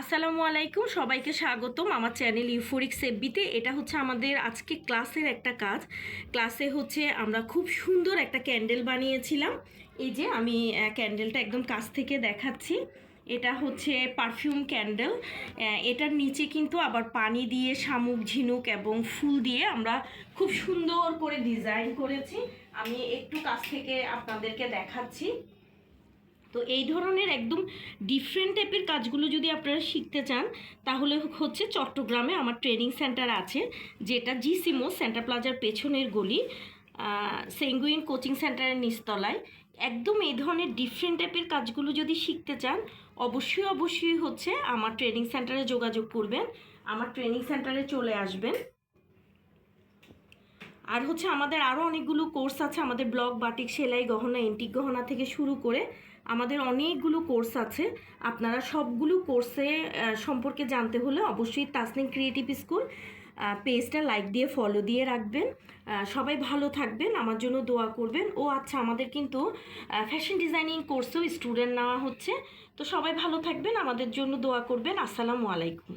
আসসালামু আলাইকুম, সবাইকে স্বাগতম আমার চ্যানেল ইউফোরিক সেফবিতে এটা হচ্ছে আমাদের আজকে ক্লাসের একটা কাজ। ক্লাসে হচ্ছে আমরা খুব সুন্দর একটা ক্যান্ডেল বানিয়েছিলাম। এই যে আমি ক্যান্ডেলটা একদম কাছ থেকে দেখাচ্ছি। এটা হচ্ছে পারফিউম ক্যান্ডেল। এটার নিচে কিন্তু আবার পানি দিয়ে, শামুক, ঝিনুক এবং ফুল দিয়ে আমরা খুব সুন্দর করে ডিজাইন করেছি। আমি একটু কাছ থেকে আপনাদেরকে দেখাচ্ছি। তো এই ধরনের একদম ডিফারেন্ট টাইপের কাজগুলো যদি আপনারা শিখতে চান, তাহলে হচ্ছে চট্টগ্রামে আমার ট্রেনিং সেন্টার আছে, যেটা জি সিমো সেন্টার প্লাজার পেছনের গলি সেঙ্গুইন কোচিং সেন্টারের নিচতলায়। একদম এই ধরনের ডিফারেন্ট টাইপের কাজগুলো যদি শিখতে চান, অবশ্যই অবশ্যই হচ্ছে আমার ট্রেনিং সেন্টারে যোগাযোগ করবেন, আমার ট্রেনিং সেন্টারে চলে আসবেন। আর হচ্ছে আমাদের আরও অনেকগুলো কোর্স আছে, আমাদের ব্লক বাটিক, সেলাই গহনা, এন্টিক গহনা থেকে শুরু করে আমাদের অনেকগুলো কোর্স আছে। আপনারা সবগুলো কোর্সে সম্পর্কে জানতে হলে অবশ্যই তাসনিম ক্রিয়েটিভ স্কুল পেজটা লাইক দিয়ে ফলো দিয়ে রাখবেন। সবাই ভালো থাকবেন, আমার জন্য দোয়া করবেন। ও আচ্ছা আমাদের কিন্তু ফ্যাশন ডিজাইনিং কোর্সেও স্টুডেন্ট নেওয়া হচ্ছে। তো সবাই ভালো থাকবেন, আমাদের জন্য দোয়া করবেন। আসসালামু আলাইকুম।